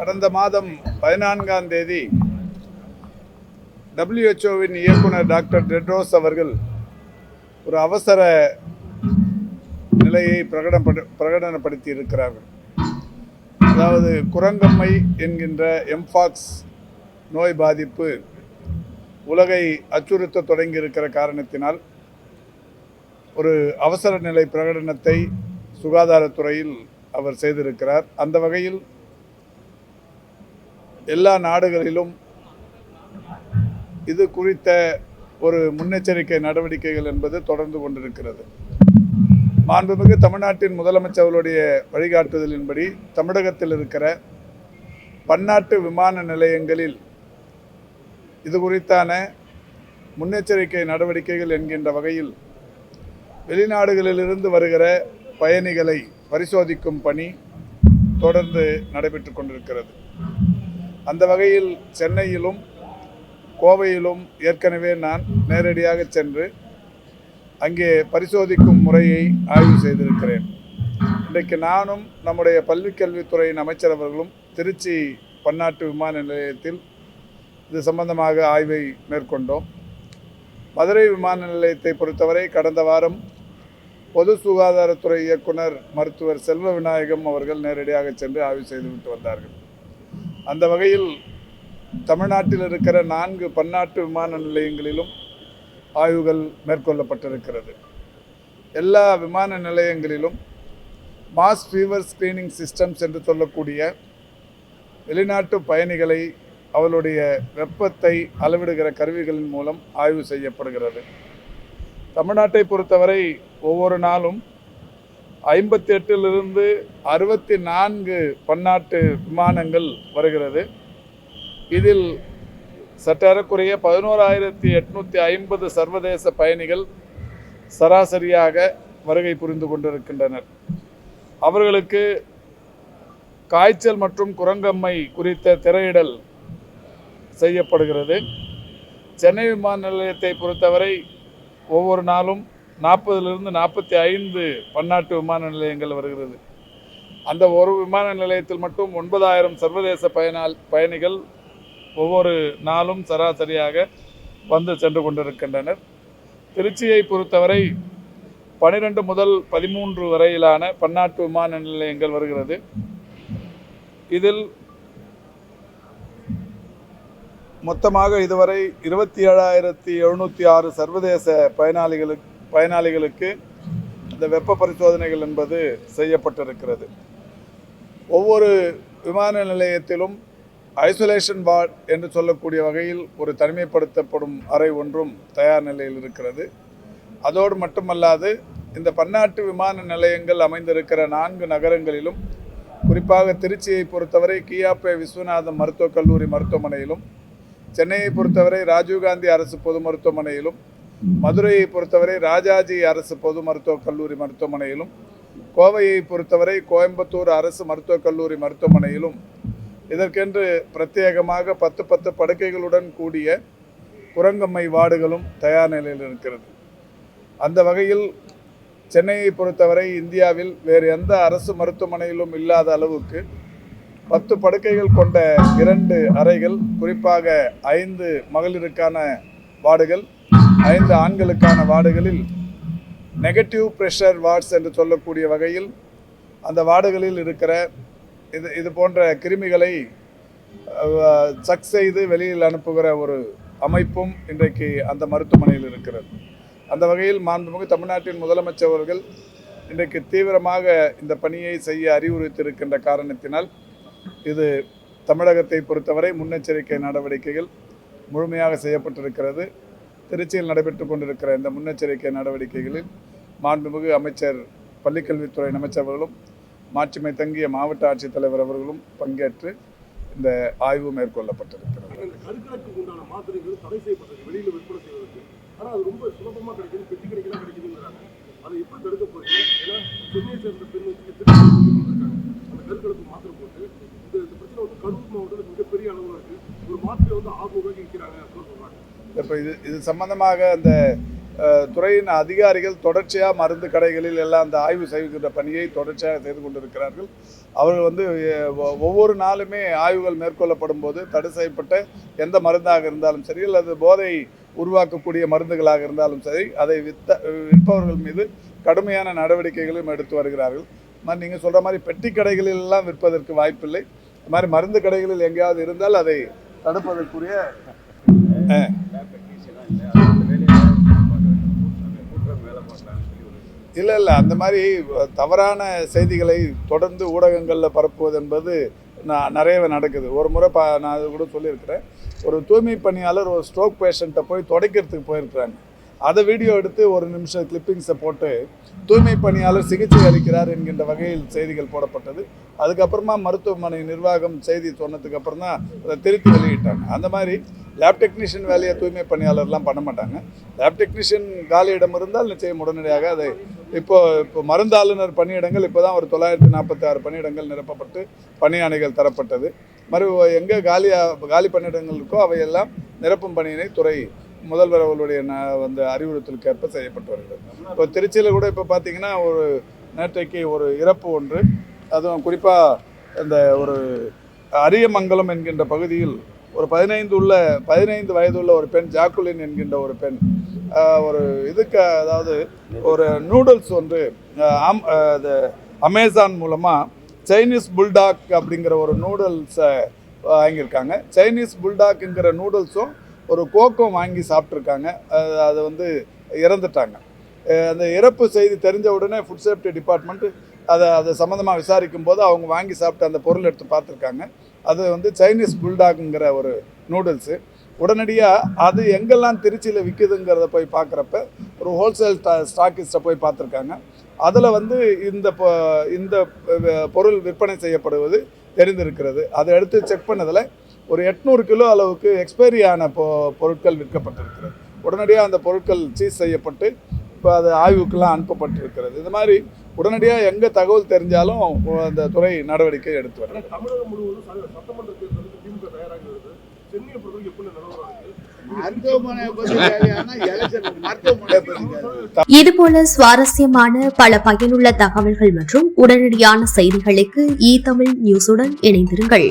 கடந்த மாதம் பதினான்காம் தேதி டபிள்யூஹெச்ஓவின் இயக்குனர் டாக்டர் டெட்ரோஸ் அவர்கள் ஒரு அவசர நிலையை பிரகடனப்படு பிரகடனப்படுத்தி இருக்கிறார்கள். அதாவது குரங்கம்மை என்கின்ற எம்ஃபாக்ஸ் நோய் பாதிப்பு உலகை அச்சுறுத்த தொடங்கி இருக்கிற காரணத்தினால் ஒரு அவசர நிலை பிரகடனத்தை சுகாதாரத்துறையில் அவர் செய்திருக்கிறார். அந்த வகையில் எல்லா நாடுகளிலும் இது குறித்த ஒரு முன்னெச்சரிக்கை நடவடிக்கைகள் என்பது தொடர்ந்து கொண்டிருக்கிறது. மாண்புமிகு தமிழ்நாட்டின் முதலமைச்சர்களுடைய வழிகாட்டுதலின்படி தமிழகத்தில் இருக்கிற பன்னாட்டு விமான நிலையங்களில் இது குறித்தான முன்னெச்சரிக்கை நடவடிக்கைகள் என்கின்ற வகையில் வெளிநாடுகளிலிருந்து வருகிற பயணிகளை பரிசோதிக்கும் பணி தொடர்ந்து நடைபெற்று கொண்டிருக்கிறது. அந்த வகையில் சென்னையிலும் கோவையிலும் ஏற்கனவே நான் நேரடியாக சென்று அங்கே பரிசோதிக்கும் முறையை ஆய்வு செய்திருக்கிறேன். இன்றைக்கு நானும் நம்முடைய பள்ளிக்கல்வித்துறையின் அமைச்சர் அவர்களும் திருச்சி பன்னாட்டு விமான நிலையத்தில் இது சம்பந்தமாக ஆய்வை மேற்கொண்டோம். மதுரை விமான நிலையத்தை பொறுத்தவரை கடந்த வாரம் பொது சுகாதாரத்துறை இயக்குனர் மருத்துவர் செல்வ விநாயகம் அவர்கள் நேரடியாக சென்று ஆய்வு செய்துவிட்டு வந்தார்கள். அந்த வகையில் தமிழ்நாட்டில் இருக்கிற நான்கு பன்னாட்டு விமான நிலையங்களிலும் ஆய்வுகள் மேற்கொள்ளப்பட்டிருக்கிறது. எல்லா விமான நிலையங்களிலும் மாஸ் ஃபீவர் ஸ்கிரீனிங் சிஸ்டம்ஸ் என்று சொல்லக்கூடிய வெளிநாட்டு பயணிகளை அவளுடைய வெப்பத்தை அளவிடுகிற கருவிகளின் மூலம் ஆய்வு செய்யப்படுகிறது. தமிழ்நாட்டை பொறுத்தவரை ஒவ்வொரு நாளும் ஐம்பத்தி எட்டிலிருந்து அறுபத்தி நான்கு பன்னாட்டு விமானங்கள் வருகிறது. இதில் சற்றேறக்குறைய பதினோராயிரத்தி எட்நூற்றி ஐம்பது சர்வதேச பயணிகள் சராசரியாக வருகை புரிந்து கொண்டிருக்கின்றனர். அவர்களுக்கு காய்ச்சல் மற்றும் குரங்கம்மை குறித்த திரையிடல் செய்யப்படுகிறது. சென்னை விமான நிலையத்தை பொறுத்தவரை ஒவ்வொரு நாளும் நாற்பதிலிருந்து நாற்பத்தி ஐந்து பன்னாட்டு விமான நிலையங்கள் வருகிறது. அந்த ஒரு விமான நிலையத்தில் மட்டும் ஒன்பதாயிரம் சர்வதேச பயனால் பயணிகள் ஒவ்வொரு நாளும் சராசரியாக வந்து சென்று கொண்டிருக்கின்றனர். திருச்சியை பொறுத்தவரை பனிரெண்டு முதல் பதிமூன்று வரையிலான பன்னாட்டு விமான நிலையங்கள் வருகிறது. இதில் மொத்தமாக இதுவரை இருபத்தி ஏழாயிரத்தி எழுநூற்றி ஆறு சர்வதேச பயனாளிகளுக்கு பயனாளிகளுக்கு இந்த வெப்ப பரிசோதனைகள் என்பது செய்யப்பட்டிருக்கிறது. ஒவ்வொரு விமான நிலையத்திலும் ஐசோலேஷன் வார்டு என்று சொல்லக்கூடிய வகையில் ஒரு தனிமைப்படுத்தப்படும் அறை ஒன்றும் தயார் நிலையில் இருக்கிறது. அதோடு மட்டுமல்லாது இந்த பன்னாட்டு விமான நிலையங்கள் அமைந்திருக்கிற நான்கு நகரங்களிலும் குறிப்பாக திருச்சியை பொறுத்தவரை கியாப்பே விஸ்வநாதம் மருத்துவக் கல்லூரி மருத்துவமனையிலும் சென்னையை பொறுத்தவரை ராஜீவ்காந்தி அரசு பொது மருத்துவமனையிலும் மதுரையை பொறுத்தவரை ராஜாஜி அரசு பொது மருத்துவக் கல்லூரி மருத்துவமனையிலும் கோவையை பொறுத்தவரை கோயம்புத்தூர் அரசு மருத்துவக் கல்லூரி மருத்துவமனையிலும் இதற்கென்று பிரத்யேகமாக பத்து பத்து படுக்கைகளுடன் கூடிய குரங்கம்மை வார்டுகளும் தயார் நிலையில் இருக்கிறது. அந்த வகையில் சென்னையை பொறுத்தவரை இந்தியாவில் வேறு எந்த அரசு மருத்துவமனையிலும் இல்லாத அளவுக்கு பத்து படுக்கைகள் கொண்ட இரண்டு அறைகள் குறிப்பாக ஐந்து மகளிருக்கான வார்டுகள் ஐந்து ஆண்களுக்கான வார்டுகளில் நெகட்டிவ் ப்ரெஷர் வார்ட்ஸ் என்று சொல்லக்கூடிய வகையில் அந்த வார்டுகளில் இருக்கிற இது இது போன்ற கிருமிகளை சக் செய்து வெளியில் அனுப்புகிற ஒரு அமைப்பும் இன்றைக்கு அந்த மருத்துவமனையில் இருக்கிறது. அந்த வகையில் மாண்புமிகு தமிழ்நாட்டின் முதலமைச்சர் அவர்கள் இன்றைக்கு தீவிரமாக இந்த பணியை செய்ய அறிவுறுத்தியிருக்கின்ற காரணத்தினால் இது தமிழகத்தை பொறுத்தவரை முன்னெச்சரிக்கை நடவடிக்கைகள் முழுமையாக செய்யப்பட்டிருக்கிறது. திருச்சியில் நடைபெற்று கொண்டிருக்கிற இந்த முன்னெச்சரிக்கை நடவடிக்கைகளில் மாண்புமிகு அமைச்சர் பள்ளிக்கல்வித்துறை அமைச்சர் அவர்களும் மாட்சிமை தங்கிய மாவட்ட ஆட்சித்தலைவர் அவர்களும் பங்கேற்று இந்த ஆய்வு மேற்கொள்ளப்பட்டிருக்கிறது. இந்த உண்டான மாத்திரைகள் தடை அது ரொம்ப கிடைக்குது பெட்டி எப்படி சேர்ந்த அந்த மாத்திரை போட்டு இந்த வந்து மிகப்பெரிய அளவாக இருக்கு. ஒரு மாத்திரை வந்து ஆகும் இப்போ இது இது சம்பந்தமாக அந்த துறையின் அதிகாரிகள் தொடர்ச்சியாக மருந்து கடைகளில் எல்லாம் அந்த ஆய்வு செய்கின்ற பணியை தொடர்ச்சியாக செய்து கொண்டிருக்கிறார்கள். அவர்கள் வந்து ஒவ்வொரு நாளுமே ஆய்வுகள் மேற்கொள்ளப்படும் போது தடை செய்யப்பட்ட எந்த மருந்தாக இருந்தாலும் சரி அல்லது போதை உருவாக்கக்கூடிய மருந்துகளாக இருந்தாலும் சரி அதை வித்த விற்பவர்கள் மீது கடுமையான நடவடிக்கைகளும் எடுத்து வருகிறார்கள். மாதிரி நீங்கள் சொல்கிற மாதிரி பெட்டி கடைகளில் எல்லாம் விற்பதற்கு வாய்ப்பில்லை. இந்த மாதிரி மருந்து கடைகளில் எங்கேயாவது இருந்தால் அதை தடுப்பதற்குரிய இல்லை இல்லை அந்த மாதிரி தவறான செய்திகளை தொடர்ந்து ஊடகங்களில் பரப்புவது என்பது நான் நிறையவே நடக்குது. ஒரு முறை பா நான் அது கூட சொல்லியிருக்கிறேன். ஒரு தூய்மை பணியாளர் ஒரு ஸ்ட்ரோக் பேஷண்ட்டை போய் துடைக்கிறதுக்கு போயிருக்கிறாங்க. அதை வீடியோ எடுத்து ஒரு நிமிஷம் கிளிப்பிங்ஸை போட்டு தூய்மை பணியாளர் சிகிச்சை அளிக்கிறார் என்கின்ற வகையில் செய்திகள் போடப்பட்டது. அதுக்கப்புறமா மருத்துவமனை நிர்வாகம் செய்தி சொன்னதுக்கு அப்புறம் தான் அதை திருத்தி வெளியிட்டாங்க. அந்த மாதிரி லேப் டெக்னீஷியன் வேலையை தூய்மை பணியாளர்லாம் பண்ண மாட்டாங்க. லேப் டெக்னீஷியன் காலியிடம் இருந்தால் நிச்சயம் உடனடியாக அதை இப்போ இப்போ மருந்தாளுநர் பணியிடங்கள் இப்போ தான் ஒரு தொள்ளாயிரத்தி நாற்பத்தி ஆறு பணியிடங்கள் நிரப்பப்பட்டு பணியாணைகள் தரப்பட்டது. மறு எங்கே காலியாக காலி பணியிடங்கள் இருக்கோ அவையெல்லாம் நிரப்பும் பணியினை துறை முதல்வர் அவர்களுடைய ந வந்து அறிவுறுத்தலுக்கு ஏற்ப செய்யப்பட்டு வருகிறது. இப்போ திருச்சியில் கூட இப்போ பார்த்தீங்கன்னா ஒரு நேற்றைக்கு ஒரு இறப்பு ஒன்று. அதுவும் குறிப்பாக அந்த ஒரு அரியமங்கலம் என்கின்ற பகுதியில் ஒரு பதினைந்து உள்ள பதினைந்து வயதுள்ள ஒரு பெண் ஜாக்குலின் என்கின்ற ஒரு பெண் ஒரு இதுக்கு அதாவது ஒரு நூடுல்ஸ் ஒன்று ஆம் அது அமேசான் மூலமாக சைனீஸ் புல்டாக் அப்படிங்கிற ஒரு நூடுல்ஸை வாங்கியிருக்காங்க. சைனீஸ் புல்டாக்குங்கிற நூடுல்ஸும் ஒரு கோக்கும் வாங்கி சாப்பிட்ருக்காங்க அது வந்து இறந்துட்டாங்க. அந்த இறப்பு செய்தி தெரிஞ்ச உடனே ஃபுட் சேஃப்டி டிபார்ட்மெண்ட்டு அதை அதை சம்மந்தமாக விசாரிக்கும் போது அவங்க வாங்கி சாப்பிட்ட அந்த பொருள் எடுத்து பார்த்துருக்காங்க. அது வந்து சைனீஸ் புல்டாக்குங்கிற ஒரு நூடுல்ஸு உடனடியாக அது எங்கெல்லாம் திருச்சியில் விற்குதுங்கிறத போய் பார்க்குறப்ப ஒரு ஹோல்சேல் ஸ்டாக்கிஸ்ட்டை போய் பார்த்துருக்காங்க அதில் வந்து இந்த இந்த பொருள் விற்பனை செய்யப்படுவது தெரிந்திருக்கிறது. அதை எடுத்து செக் பண்ணதில் ஒரு எட்நூறு கிலோ அளவுக்கு எக்ஸ்பைரி ஆன பொ பொருட்கள் விற்கப்பட்டிருக்கிறது. உடனடியாக அந்த பொருட்கள் சீஸ் செய்யப்பட்டு இப்போ அது ஆய்வுக்கெல்லாம் அனுப்பப்பட்டிருக்கிறது. இது மாதிரி உடனடியாக எங்கே தகவல் தெரிஞ்சாலும் அந்த துறை நடவடிக்கை எடுத்து வருது தமிழகம் முழுவதும் சட்டமன்ற தேர்தலுக்கு திமுக சென்னையை இதுபோல சுவாரஸ்யமான பல பயனுள்ள தகவல்கள் மற்றும் உடனடியான செய்திகளுக்கு இ தமிழ் நியூஸுடன் இணைந்திருங்கள்.